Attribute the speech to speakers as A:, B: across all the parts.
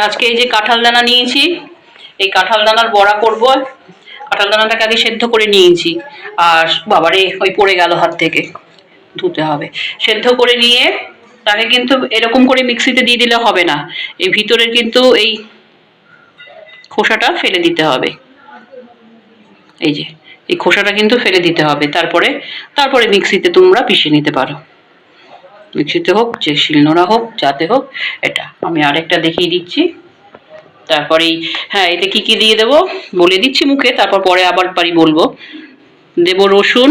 A: আজকে এই যে কাঁঠাল দানা নিয়েছি, এই কাঁঠাল দানার বড়া করব। কাঁঠাল দানাটাকে আগে সেদ্ধ করে নিয়েছি। আর বাবারে, ওই পড়ে গেল হাত থেকে, ধুতে হবে। সেদ্ধ করে নিয়ে তাকে কিন্তু এরকম করে মিক্সিতে দিয়ে দিলে হবে না। এই ভিতরের কিন্তু এই খোসাটা ফেলে দিতে হবে। এই যে, এই খোসাটা কিন্তু ফেলে দিতে হবে। তারপরে তারপরে মিক্সিতে তোমরা পিষে নিতে পারো। মিক্সিতে হোক, যে শিলনোড়া হোক, যাতে হোক, এটা। আমি আরেকটা দেখিয়ে দিচ্ছি। তারপরেই হ্যাঁ এতে কি কি দিয়ে দেবো? বলে দিচ্ছি মুখে, তারপর পরে আবার পারি বলব। দেবো রসুন,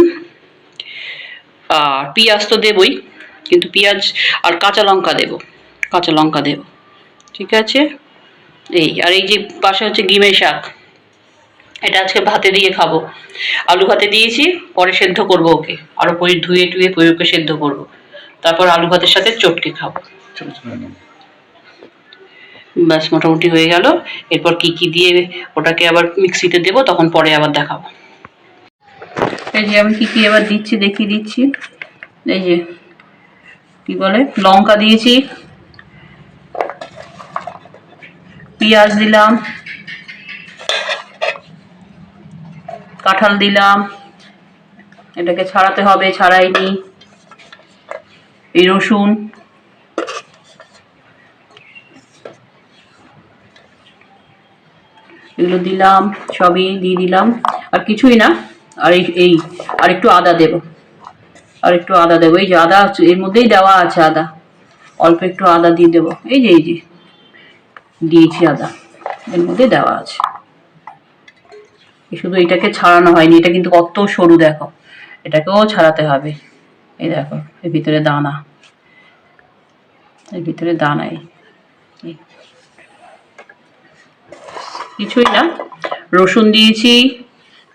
A: আর পেঁয়াজ তো দেবই, কিন্তু পেঁয়াজ আর কাঁচা লঙ্কা দেবো। কাঁচা লঙ্কা দেবো। ঠিক আছে? এই, আর এই যে পাশে হচ্ছে গিমে শাক। এটা আজকে ভাতে দিয়ে খাব। আলু ভাতে দিয়েছি, পরে সেদ্ধ করব ওকে। আরও পরে ধুয়ে টুয়ে পরে ওকে সেদ্ধ করব। তারপর আলু ভাতের সাথে চটকে খাব। ব্যাস, মোটামুটি হয়ে গেল। এরপর কি কি দিয়ে ওটাকে আবার মিক্সিতে দেবো, তখন পরে আবার দেখাবো। এই যে আমি কি কি এবার দিচ্ছি, দেখিয়ে দিচ্ছি। এই যে, কি বলে, লঙ্কা দিয়েছি। পেঁয়াজ দিলাম। কাঁঠাল দিলাম। এটাকে ছাড়াতে হবে, ছাড়াইনি। এই রসুন। এগুলো দিলাম, সবই দিয়ে দিলাম। আর কিছুই না, আর এই আর একটু আদা দেব। আর একটু আদা দেবো। এই যে আদা এর মধ্যেই দেওয়া আছে আদা। অল্প একটু আদা দিয়ে দেবো। এই যে এই যে, দিয়েছি আদা। এর মধ্যে দেওয়া আছে। শুধু এটাকে ছাড়ানো হয়নি, এটা কিন্তু কত সরু, দেখো। এটাকেও ছাড়াতে হবে। এই দেখো এর ভিতরে দানা। এর ভিতরে দানা, এই। এই। কিছুই না। রসুন দিয়েছি,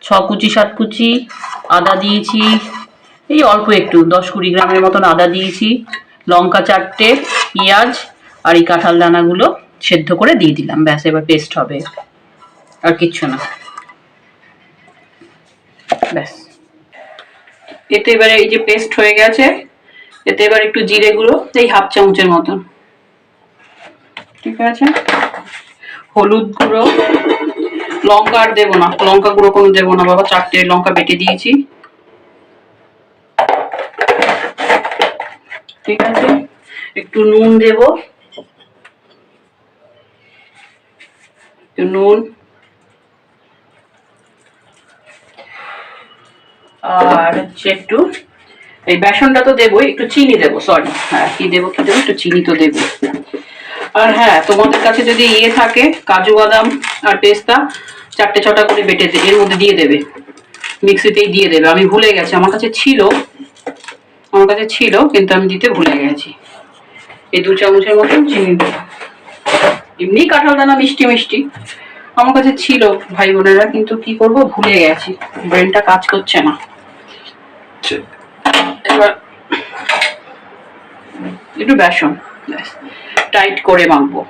A: ছ কুচি, সাত কুচি, আদা দিয়েছি। এই অল্প একটু, দশ কুড়ি গ্রামের মতন আদা দিয়েছি। লঙ্কা চারটে, পেঁয়াজ আর এই কাঁঠাল দানাগুলো সেদ্ধ করে দিয়ে দিলাম। ব্যাস, এবার পেস্ট হবে। আর কিচ্ছু না। ব্যাস। এতে এবারে এই যে পেস্ট হয়ে গেছে, এতে এবার একটু জিরে গুঁড়ো এই হাফ চামচের মতন। ঠিক আছে? হলুদ গুঁড়ো, লঙ্কা আর দেবো না, লঙ্কা গুঁড়ো কোনো দেবো না, বাবা, চারটে লঙ্কা বেটে দিয়েছি। ঠিক আছে? একটু নুন দেব। নুন। আর হচ্ছে একটু, এই বেসনটা তো দেবোই, একটু চিনি দেবো সরি হ্যাঁ কি দেবো কি দেবো, একটু চিনি তো দেবো। আর হ্যাঁ তোমাদের কাছে যদি ইয়ে থাকে, কাজু বাদাম আর পেস্তা, চারটে ছটা করে বেটে এর মধ্যে দিয়ে দেবে। মিক্সিতেই দিয়ে দেবে। আমি ভুলে গেছি, আমার কাছে ছিল, আমার কাছে ছিল, কিন্তু আমি দিতে ভুলে গেছি। এই দু চামচের মতন চিনি দেবো। এমনি কাঁঠাল দানা মিষ্টি মিষ্টি। আমার কাছে ছিল ভাই বোনেরা, কিন্তু কি করব, ভুলে গেছি। ব্রেনটা কাজ করছে না। একটু বেসন টাইট করে মাখবো।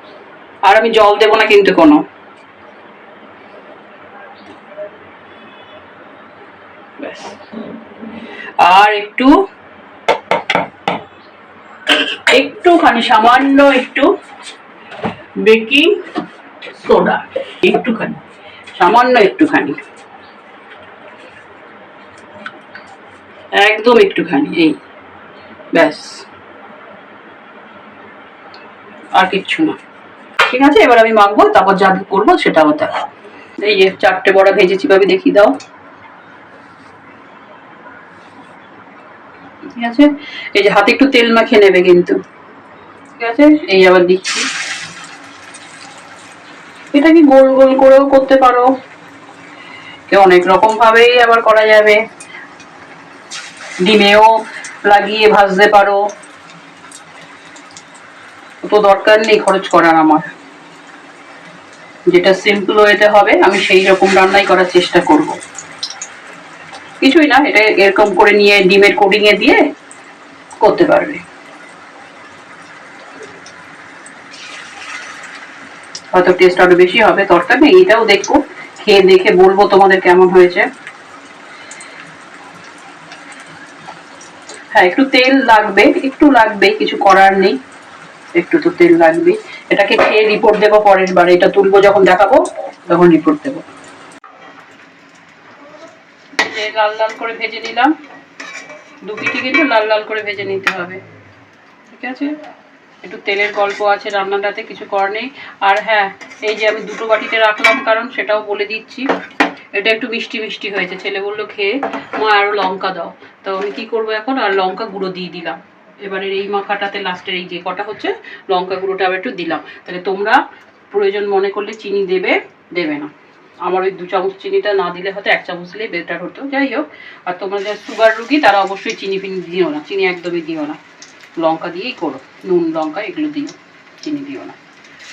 A: আর আমি জল দেবো না কিন্তু কোনো। আর একটু, একটুখানি, সামান্য একটু বেকিং সোডা, একটুখানি, সামান্য একটুখানি। একদম একটুখানি, এই, ব্যাস। আর কিচ্ছু না। ঠিক আছে, এবার আমি মাখবো, তারপর যা করব সেটা দেখো। এই যে চারটে বড়া ভেজেছি, ভাবে দেখিয়ে দাও। ঠিক আছে? এই যে হাতে একটু তেল মাখিয়ে নেবে কিন্তু। ঠিক আছে? এই আবার দিচ্ছি। এটা কি গোল গোল করেও করতে পারো? অনেক রকম ভাবেই আবার করা যাবে। ডিমেও লাগিয়ে ভাজতে পারো। তো দরকার নেই খরচ করার আমার। যেটা সিম্পল ওয়েতে হবে, আমি সেই রকম রান্নাই করার চেষ্টা করব। কিছুই না, এটা এরকম করে নিয়ে ডিমের এ দিয়ে করতে পারবে। হয়তো টেস্ট আরও বেশি হবে, দরকার নেই, এটাও দেখব। খেয়ে দেখে বলব তোমাদের কেমন হয়েছে। হ্যাঁ একটু তেল লাগবে, একটু লাগবে, কিছু করার নেই। একটু তো তেল লাগবে। এটাকে খেয়ে রিপোর্ট দেবো পরের বার। এটা তুলবো যখন দেখাবো, তখন রিপোর্ট দেবো। লাল লাল করে ভেজে নিলাম। দু পিঠি কিন্তু লাল লাল করে ভেজে নিতে হবে। ঠিক আছে? একটু তেলের গল্প আছে রান্নাটাতে, কিছু করার নেই। আর হ্যাঁ এই যে আমি দুটো বাটিতে রাখলাম, কারণ সেটাও বলে দিচ্ছি। এটা একটু মিষ্টি মিষ্টি হয়েছে। ছেলে বলল, খেয়ে মা আরও লঙ্কা দাও। তো আমি কী করব এখন? আর লঙ্কা গুঁড়ো দিয়ে দিলাম। এবারের এই মাখাটাতে লাস্টের এই যে কটা হচ্ছে, লঙ্কা গুঁড়োটা আবার একটু দিলাম। তাহলে তোমরা প্রয়োজন মনে করলে চিনি দেবে দেবে না। আমার ওই দু চামচ চিনিটা না দিলে হয়তো এক চামচ দিলেই বেটার হতো। যাই হোক, আর তোমরা যারা সুগার রুগী, তারা অবশ্যই চিনি ফিনি দিও না। চিনি একদমই দিও না। লঙ্কা দিয়েই করো। নুন, লঙ্কা, এগুলো দিও। চিনি দিও না।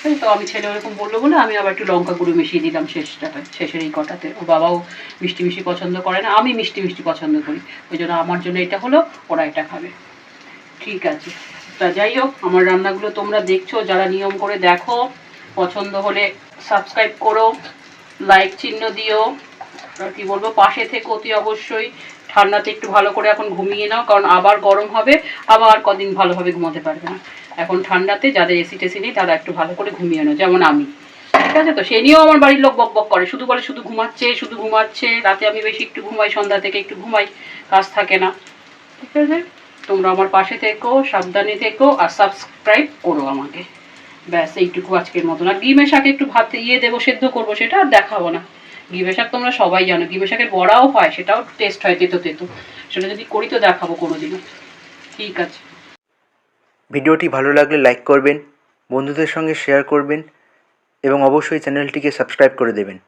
A: তো আমি ছেলে ওরকম বলল বলে আমি আবার একটু লঙ্কা গুঁড়ো মিশিয়ে দিলাম শেষটাতে শেষের এই কটাতে। ও বাবাও মিষ্টি মিষ্টি পছন্দ করে না, আমি মিষ্টি মিষ্টি পছন্দ করি। ওই জন্য আমার জন্য এটা হলো, ওরা এটা খাবে। ঠিক আছে। তা যাই হোক, আমার রান্নাগুলো তোমরা দেখছ, যারা নিয়ম করে দেখো, পছন্দ হলে সাবস্ক্রাইব করো লাইক চিহ্ন দিও, আর কি বলব, পাশে থেকে অতি অবশ্যই। ঠান্ডাতে একটু ভালো করে এখন ঘুমিয়ে নাও, কারণ আবার গরম হবে, আবার কদিন ভালোভাবে ঘুমাতে পারবে না। এখন ঠান্ডাতে যাদের এসি টেসি নেই, তারা একটু ভালো করে ঘুমিয়ে নাও, যেমন আমি। ঠিক আছে তো? সে নিয়েও আমার বাড়ির লোক বক বক করে, শুধু বলে শুধু ঘুমাচ্ছে শুধু ঘুমাচ্ছে, রাতে আমি বেশি একটু ঘুমাই, সন্ধ্যা থেকে একটু ঘুমাই, কাজ থাকে না। ঠিক আছে? তোমরা আমার পাশে থেকো, সাবধানে থেকো, আর সাবস্ক্রাইব করো আমাকে। ব্যাস, এইটুকু আজকের মতন। আর গিমে শাকে একটু ভাত ইয়ে দেবো, সেদ্ধ করব, সেটা আর দেখাবো না। গিমে শাক তোমরা সবাই জানো গিমে শাকের বড়াও হয়, সেটাও টেস্ট হয় তেতো তেতো। সেটা যদি করি তো দেখাবো কোনো কোনোদিনও। ঠিক আছে।
B: ভিডিওটি ভালো লাগলে লাইক করবেন, বন্ধুদের সঙ্গে শেয়ার করবেন, এবং অবশ্যই চ্যানেলটিকে সাবস্ক্রাইব করে দেবেন।